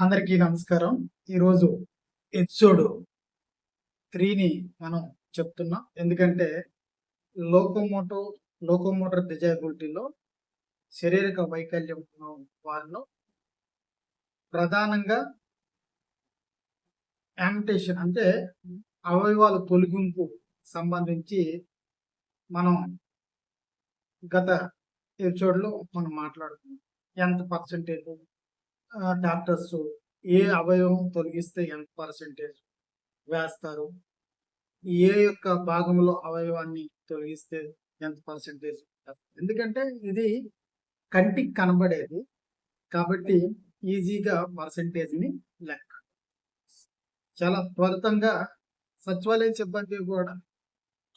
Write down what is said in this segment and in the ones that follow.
అందరికీ నమస్కారం. ఈరోజు ఎపిసోడ్ త్రీని మనం చెప్తున్నాం. ఎందుకంటే లోకోమోటో లోకోమోటర్ డిజైబిలిటీలో శారీరక వైకల్యం వాళ్ళు ప్రధానంగా యామిటేషన్ అంటే అవయవాల తొలగింపు సంబంధించి మనం గత ఎపిసోడ్లో మనం మాట్లాడుకున్నాం. ఎంత పర్సంటేజ్ డాక్టర్స్ ఏ అవయవం తొలగిస్తే ఎంత పర్సంటేజ్ వేస్తారు? ఏ యొక్క భాగంలో అవయవాన్ని తొలగిస్తే ఎంత పర్సంటేజ్ ఎందుకంటే ఇది కంటికి కనబడేది కాబట్టి ఈజీగా పర్సంటేజ్ని లెక్క. చాలా త్వరితంగా సచివాలయ సిబ్బంది కూడా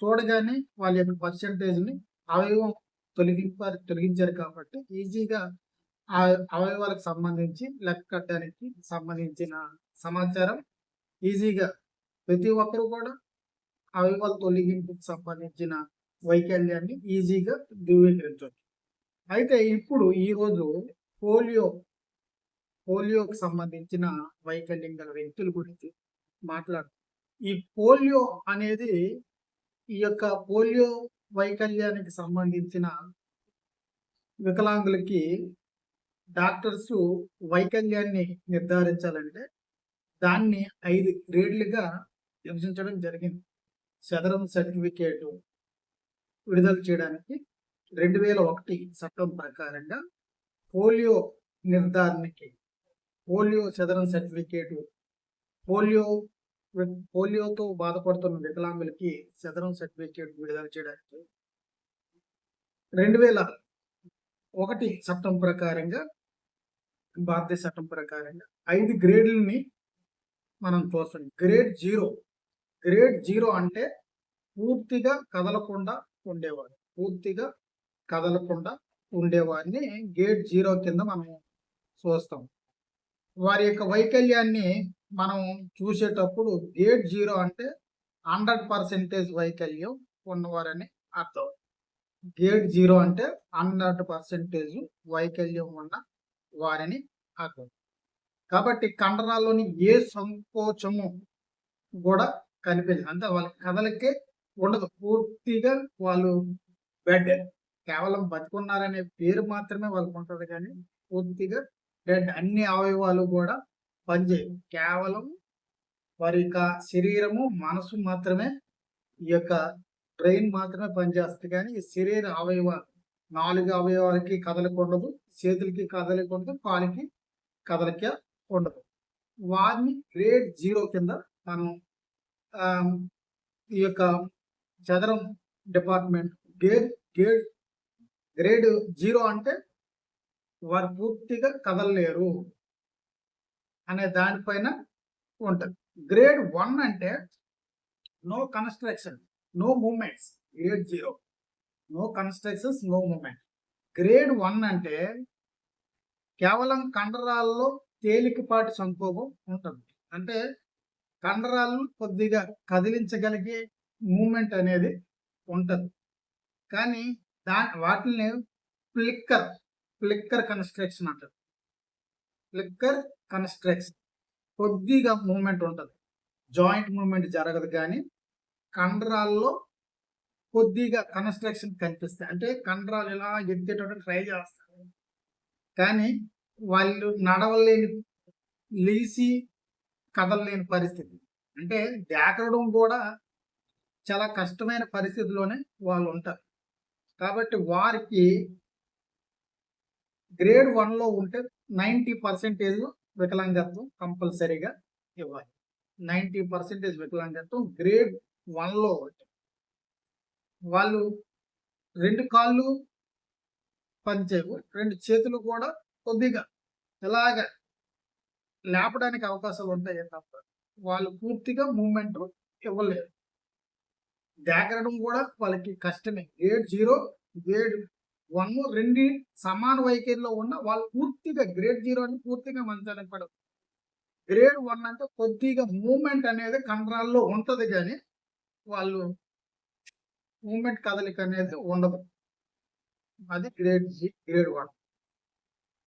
చూడగానే వాళ్ళ యొక్క పర్సంటేజ్ని అవయవం తొలగింపారు తొలగించారు కాబట్టి ఈజీగా అవయవాలకు సంబంధించి లెక్క కట్టడానికి సంబంధించిన సమాచారం ఈజీగా ప్రతి ఒక్కరు కూడా అవయవాల తొలగింపుకు సంబంధించిన వైకల్యాన్ని ఈజీగా ధృవీకరించవచ్చు. అయితే ఇప్పుడు ఈరోజు పోలియో పోలియోకి సంబంధించిన వైకల్యం గల వ్యక్తుల గురించి మాట్లాడు ఈ పోలియో అనేది ఈ యొక్క పోలియో వైకల్యానికి సంబంధించిన వికలాంగులకి డాక్టర్స్ వైకల్యాన్ని నిర్ధారించాలంటే దాన్ని ఐదు గ్రేడ్లుగా విభజించడం జరిగింది. చదరం సర్టిఫికేట్ విడుదల చేయడానికి రెండు వేల ఒకటి చట్టం ప్రకారంగా పోలియో నిర్ధారణకి పోలియో చదరం సర్టిఫికేట్ పోలియో పోలియోతో బాధపడుతున్న వికలాంగులకి చదరం సర్టిఫికేట్ విడుదల చేయడానికి రెండు వేల ఒకటి చట్టం ప్రకారంగా భారతదేశ చట్టం ప్రకారంగా ఐదు గ్రేడ్లని మనం చూస్తాం. Grade zero. గ్రేడ్ జీరో అంటే పూర్తిగా కదలకుండా ఉండేవారు పూర్తిగా కదలకుండా ఉండేవారిని గ్రేడ్ జీరో కింద మనం చూస్తాం. వారి యొక్క వైకల్యాన్ని మనం చూసేటప్పుడు గ్రేడ్ జీరో అంటే హండ్రెడ్ పర్సెంటేజ్ వైకల్యం ఉన్నవారని అర్థం. గ్రేడ్ జీరో అంటే హండ్రెడ్ పర్సెంటేజ్ వైకల్యం ఉన్న వారిని అర్థం కాబట్టి కండరాల్లోని ఏ సంకోచము కూడా కనిపించదు అంటే వాళ్ళ కథలకే ఉండదు. పూర్తిగా వాళ్ళు బెడ్ కేవలం బతుకున్నారనే పేరు మాత్రమే వాళ్ళకు ఉంటుంది కానీ పూర్తిగా డెడ్. అన్ని అవయవాలు కూడా పనిచేయవు. కేవలం వారి యొక్క శరీరము మనసు మాత్రమే ఈ యొక్క బ్రెయిన్ మాత్రమే పనిచేస్తుంది కానీ ఈ శరీర అవయవాలు నాలుగు అవయవాలకి కదలిక ఉండదు చేతులకి కదలిక ఉండదు కాలికి కదలిక ఉండదు వారిని గ్రేడ్ జీరో కింద మనం ఈ యొక్క చదరం department grade grade grade zero అంటే వారు పూర్తిగా కదలలేరు అనే దానిపైన ఉంటుంది. గ్రేడ్ వన్ అంటే no contraction no movements grade zero. No contractions no movement grade one అంటే కేవలం కండరాల్లో తేలికపాటి సంకోభం ఉంటుంది. అంటే కండరాలను కొద్దిగా కదిలించగలిగే మూమెంట్ అనేది ఉంటుంది. కానీ దా వాటిని ఫ్లిక్కర్ ఫ్లిక్కర్ కన్స్ట్రక్షన్ అంటారు. ఫ్లిక్కర్ కన్స్ట్రక్షన్ కొద్దిగా మూమెంట్ ఉంటుంది. జాయింట్ మూమెంట్ జరగదు కానీ కండరాల్లో కొద్దిగా కన్స్ట్రక్షన్ కనిపిస్తాయి అంటే కండరాలు ఇలా ఎత్తేటట్టు ట్రై చేస్తారు. కానీ వాళ్ళు నడవలేని లేచి కదలలేని పరిస్థితి. అంటే దాకరడం కూడా చాలా కష్టమైన పరిస్థితిలోనే వాళ్ళు ఉంటారు. కాబట్టి వారికి గ్రేడ్ వన్లో ఉంటే నైంటీ పర్సెంటేజ్ వికలాంగత్వం కంపల్సరీగా ఇవ్వాలి. నైంటీ పర్సెంటేజ్ వికలాంగత్వం గ్రేడ్ వన్లో వాళ్ళు రెండు కాళ్ళు పనిచేయవు రెండు చేతులు కూడా కొద్దిగా ఇలాగ లేపడానికి అవకాశాలు ఉంటాయి తప్ప వాళ్ళు పూర్తిగా మూమెంట్ ఇవ్వలేరు. జాగ్రత్త కూడా వాళ్ళకి కష్టమే. గ్రేడ్ జీరో గ్రేడ్ వన్ రెండు సమాన వైఖరిలో ఉన్న వాళ్ళు పూర్తిగా గ్రేడ్ జీరో అని పూర్తిగా మంచానికి పడదు గ్రేడ్ వన్ అంటే కొద్దిగా మూమెంట్ అనేది కండరాల్లో ఉంటుంది కానీ వాళ్ళు మూమెంట్ కదలిక అనేది ఉండదు. అది గ్రేడ్ జీ గ్రేడ్ వన్.